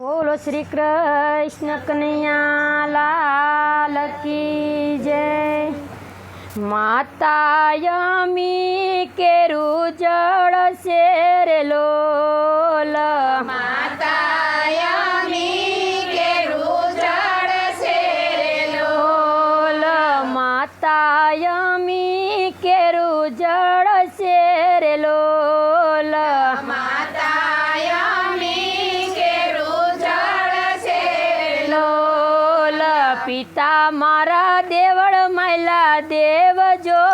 બોલો શ્રી કૃષ્ણ કનૈયા લાલ કી જય. માતા યમી કેરું જળ શેર લોલ. લોલ. માતા યમી કેરું જળ શેર મારા દેવળ માયલા દેવ જો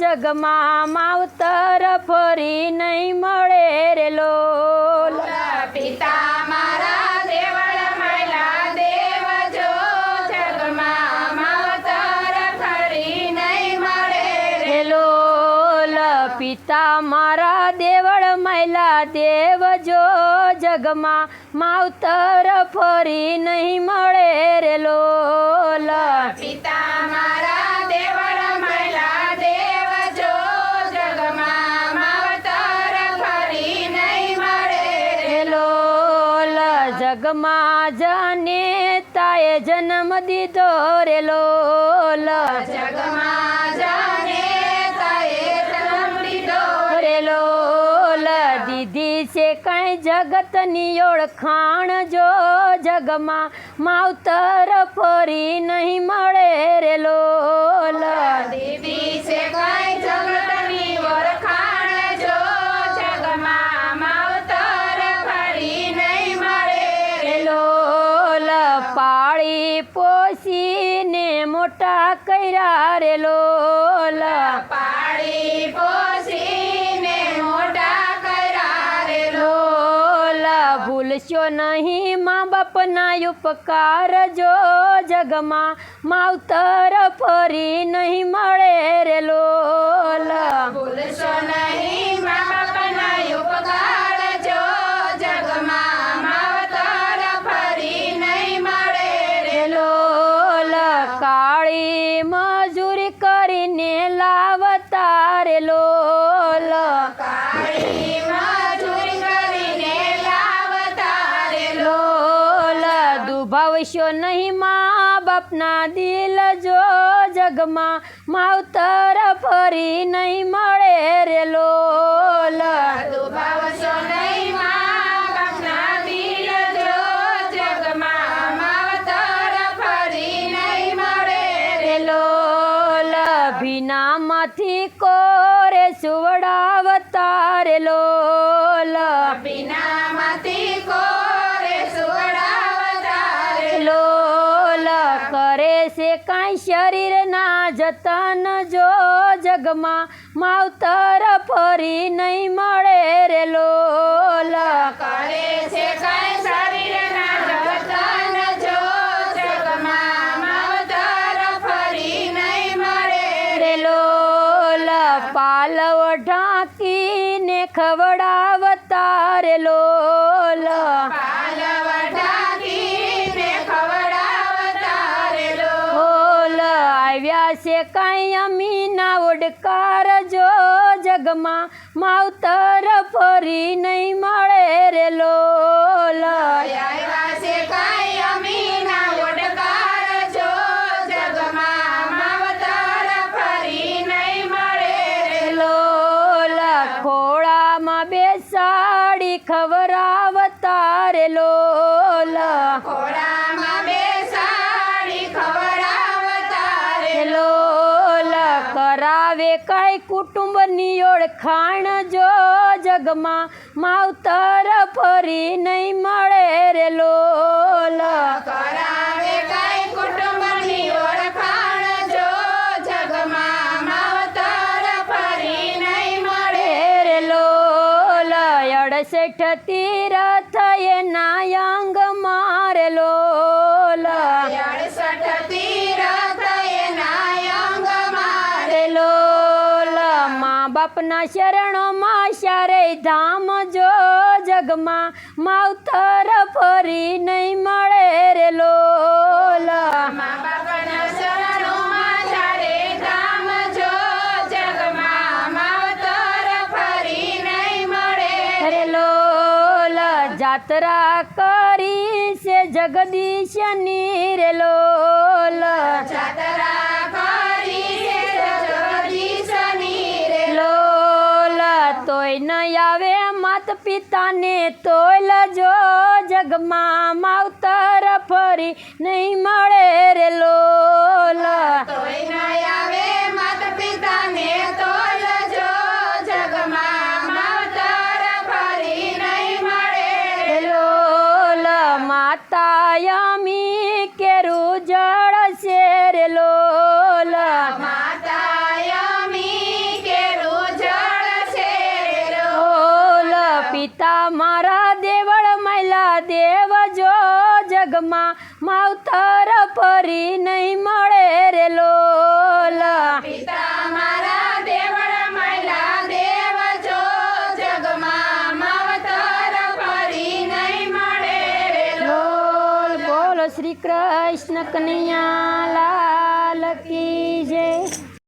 જગમાં માવતર ફરી નહીં મળે રે લોલ પિતા મારા દેવળ મહિલા દેવ જો જગમાં માવતર ફરી નહીં મળે રે રે લોલ પિતા મારા માયલા દેવ જો જગમાં માવતર ફરી નહીં મળે રે લોલા. પિતા મારા દેવળ મહિલા દેવ જો જગમાં માવતર ફરી નહીં મળે રે જગમાં જને તાએ જન્મ દીધો રે લોલ. છે કઈ જગતની ઓળખાણ જો જગમાં માવતર ફરી નહીં મળે રે લોલ. દીદી છે કઈ જગતની ઓળખાણ જો જગમાં માવતર ફરી નહીં મળે રે લોલ. પાળી પોસીને મોટા કર્યા રે લોલ. ભૂલશો નહીં મા બાપના ઉપકાર જો જગમાં માવતર ફરી નહીં દુભાવશો નહીં મા બાપના દિલ જો જગમાં માવતર ફરી નહીં મળે રે લોલ. ભીનામાંથી કોરે સુવડાવતા રે લોલ. બીનામાંથી કોરે કરે છે કાંઈ શરીરના જતન જો જગમાં માવતર ફરી નહીં મળે રે લોલ. કરે છે કાંઈ શરીરના જતન જો જગમાં માવતર ફરી નહીં મળે રે લોલ. પાલવ ઢાંકીને ખવડાવતા રે લોલ. અમીના ઓડકાર જો જગમાં માવતર ફરી નહીં મળે રે લોલ. કાંઈ કુટુંબની ઓળખાણ જો જગમાં માવતર ફરી નહીં મળે રે લોલ. કરાવે કઈ કુટુંબની ઓળખાણ જો જગમાં માવતર ફરી નહીં મળે રે લોલ. અડસઠ તીરથ એ નાયંગ મારે લોલ. બાપના શરણોમાં શારે ધામ જો જગમાં માવતર ફરી નહીં મળે રે લોલા. મા કરી છે જગદીશની રે લોલા. જાત્રા તોય ન આવે માત પિતાને તોય લજો જગમાં માવતર ફરી નહીં મળે રે લોલ. કોઈ ન આવે જગમાં માવતર પરી નહીં મળે રે લોલ. પિતા મારા દેવળ મહિલા દેવ જો જગમાં માવતર ફરી નહીં મળે રે લોલ બોલો શ્રી કૃષ્ણ કનૈયા